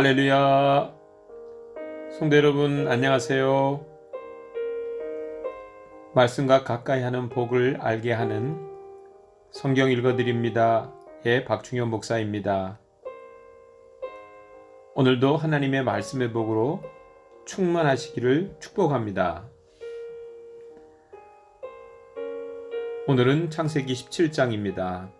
할렐루야. 성도 여러분, 안녕하세요. 말씀과 가까이 하는 복을 알게 하는 성경 읽어드립니다. 의 박충현 목사입니다. 오늘도 하나님의 말씀의 복으로 충만하시기를 축복합니다. 오늘은 창세기 17장입니다.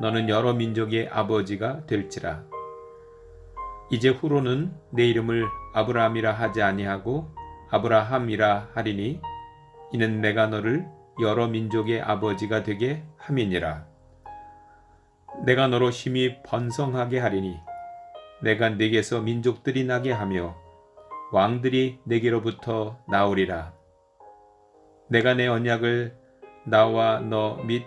너는 여러 민족의 아버지가 될지라. 이제 후로는 내 이름을 아브라함이라 하지 아니하고 아브라함이라 하리니 이는 내가 너를 여러 민족의 아버지가 되게 함이니라. 내가 너로 힘이 번성하게 하리니 내가 내게서 민족들이 나게 하며 왕들이 내게로부터 나오리라. 내가 내 언약을 나와 너 및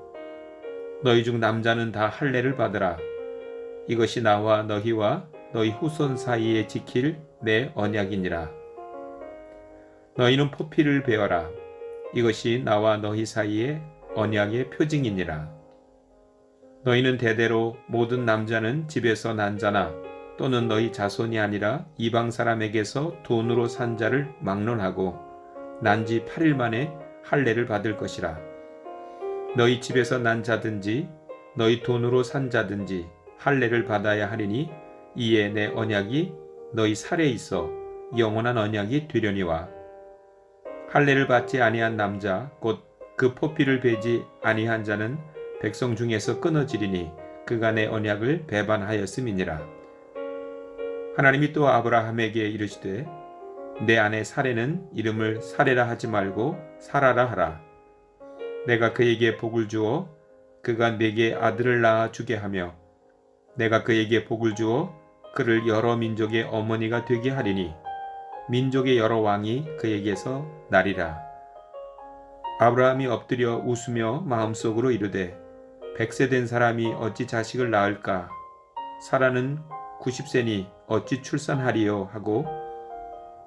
너희 중 남자는 다 할례를 받으라. 이것이 나와 너희와 너희 후손 사이에 지킬 내 언약이니라. 너희는 포피를 베어라. 이것이 나와 너희 사이에 언약의 표징이니라. 너희는 대대로 모든 남자는 집에서 난 자나 또는 너희 자손이 아니라 이방 사람에게서 돈으로 산 자를 막론하고 난 지 8일 만에 할례를 받을 것이라. 너희 집에서 난 자든지 너희 돈으로 산 자든지 할례를 받아야 하리니 이에 내 언약이 너희 살에 있어 영원한 언약이 되려니와. 할례를 받지 아니한 남자 곧 그 포피를 베지 아니한 자는 백성 중에서 끊어지리니 내 언약을 배반하였음이니라. 하나님이 또 아브라함에게 이르시되 내 아내 사례는 이름을 사례라 하지 말고 사라라 하라 내가 그에게 복을 주어 그가 내게 아들을 낳아 주게 하며 내가 그에게 복을 주어 그를 여러 민족의 어머니가 되게 하리니 민족의 여러 왕이 그에게서 나리라. 아브라함이 엎드려 웃으며 마음속으로 이르되 백세 된 사람이 어찌 자식을 낳을까? 사라는 90세니 어찌 출산하리요 하고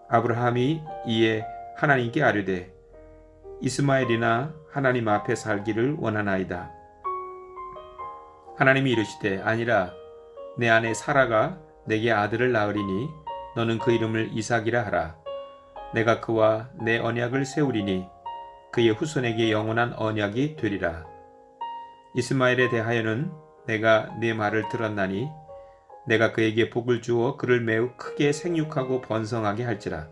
아브라함이 이에 하나님께 아뢰되 이스마엘이나 하나님 앞에 살기를 원하나이다. 하나님이 이르시되 아니라 내 아내 사라가 내게 아들을 낳으리니 너는 그 이름을 이삭이라 하라. 내가 그와 내 언약을 세우리니 그의 후손에게 영원한 언약이 되리라. 이스마엘에 대하여는 내가 네 말을 들었나니 내가 그에게 복을 주어 그를 매우 크게 생육하고 번성하게 할지라.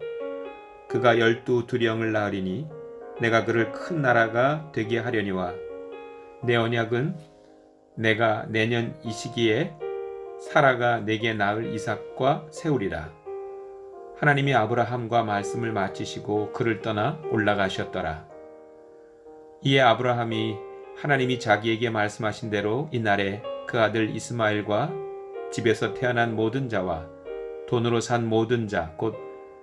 그가 열두 두령을 낳으리니 내가 그를 큰 나라가 되게 하려니와 내 언약은 내가 내년 이 시기에 사라가 내게 낳을 이삭과 세우리라. 하나님이 아브라함과 말씀을 마치시고 그를 떠나 올라가셨더라. 이에 아브라함이 하나님이 자기에게 말씀하신 대로 이날에 그 아들 이스마엘과 집에서 태어난 모든 자와 돈으로 산 모든 자, 곧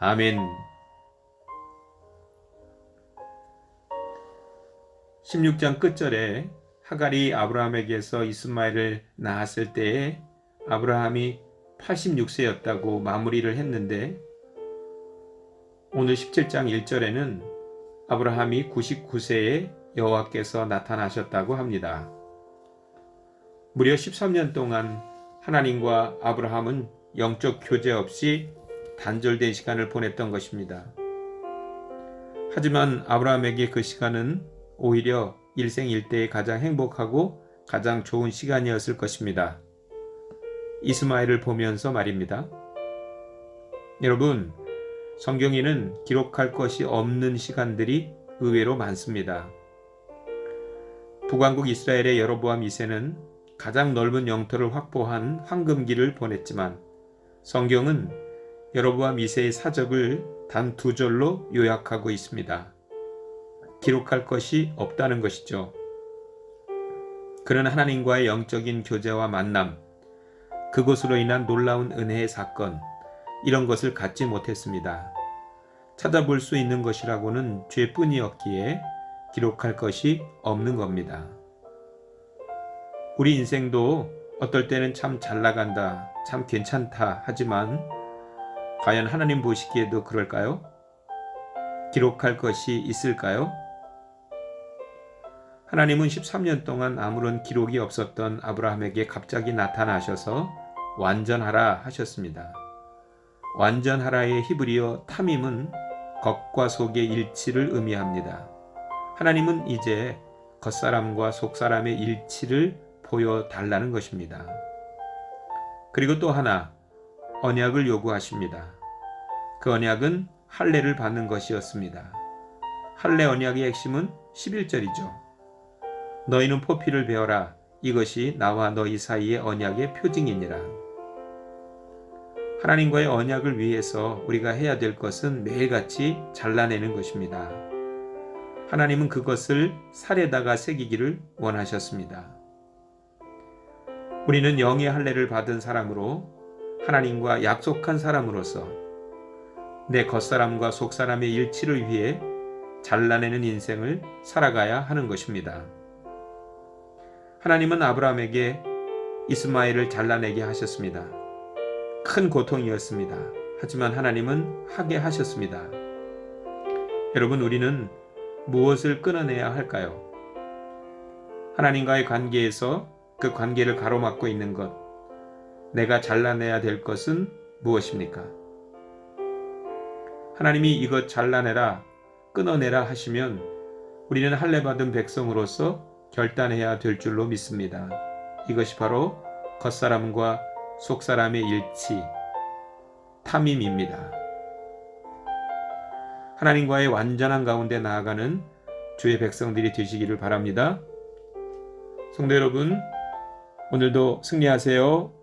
아멘. 16장 끝절에 하갈이 아브라함에게서 이스마엘을 낳았을 때에 아브라함이 86세였다고 마무리를 했는데 오늘 17장 1절에는 아브라함이 99세에 여호와께서 나타나셨다고 합니다. 무려 13년 동안 하나님과 아브라함은 영적 교제 없이 단절된 시간을 보냈던 것입니다. 하지만 아브라함에게 그 시간은 오히려 일생일대의 가장 행복하고 가장 좋은 시간이었을 것입니다. 이스마엘을 보면서 말입니다. 여러분, 성경에는 기록할 것이 없는 시간들이 의외로 많습니다. 북왕국 이스라엘의 여로보암 2세는 가장 넓은 영토를 확보한 황금기를 보냈지만 성경은 여로보암 2세의 사적을 단 두 절로 요약하고 있습니다. 기록할 것이 없다는 것이죠. 그는 하나님과의 영적인 교제와 만남, 그것으로 인한 놀라운 은혜의 사건, 이런 것을 갖지 못했습니다. 찾아볼 수 있는 것이라고는 죄뿐이었기에 기록할 것이 없는 겁니다. 우리 인생도 어떨 때는 참 잘 나간다, 참 괜찮다 하지만 과연 하나님 보시기에도 그럴까요? 기록할 것이 있을까요? 하나님은 13년 동안 아무런 기록이 없었던 아브라함에게 갑자기 나타나셔서 완전하라 하셨습니다. 완전하라의 히브리어 탐임은 겉과 속의 일치를 의미합니다. 하나님은 이제 겉사람과 속사람의 일치를 보여달라는 것입니다. 그리고 또 하나, 언약을 요구하십니다. 그 언약은 할례를 받는 것이었습니다. 할례 언약의 핵심은 11절이죠. 너희는 포피를 베어라. 이것이 나와 너희 사이의 언약의 표징이니라. 하나님과의 언약을 위해서 우리가 해야 될 것은 매일같이 잘라내는 것입니다. 하나님은 그것을 살에다가 새기기를 원하셨습니다. 우리는 영의 할례를 받은 사람으로 하나님과 약속한 사람으로서 내 겉사람과 속사람의 일치를 위해 잘라내는 인생을 살아가야 하는 것입니다. 하나님은 아브라함에게 이스마엘을 잘라내게 하셨습니다. 큰 고통이었습니다. 하지만 하나님은 하게 하셨습니다. 여러분, 우리는 무엇을 끊어내야 할까요? 하나님과의 관계에서 그 관계를 가로막고 있는 것, 내가 잘라내야 될 것은 무엇입니까? 하나님이 이것 잘라내라, 끊어내라 하시면 우리는 할례받은 백성으로서 결단해야 될 줄로 믿습니다. 이것이 바로 겉사람과 속사람의 일치, 탐임입니다. 하나님과의 완전한 가운데 나아가는 주의 백성들이 되시기를 바랍니다. 성도 여러분, 오늘도 승리하세요.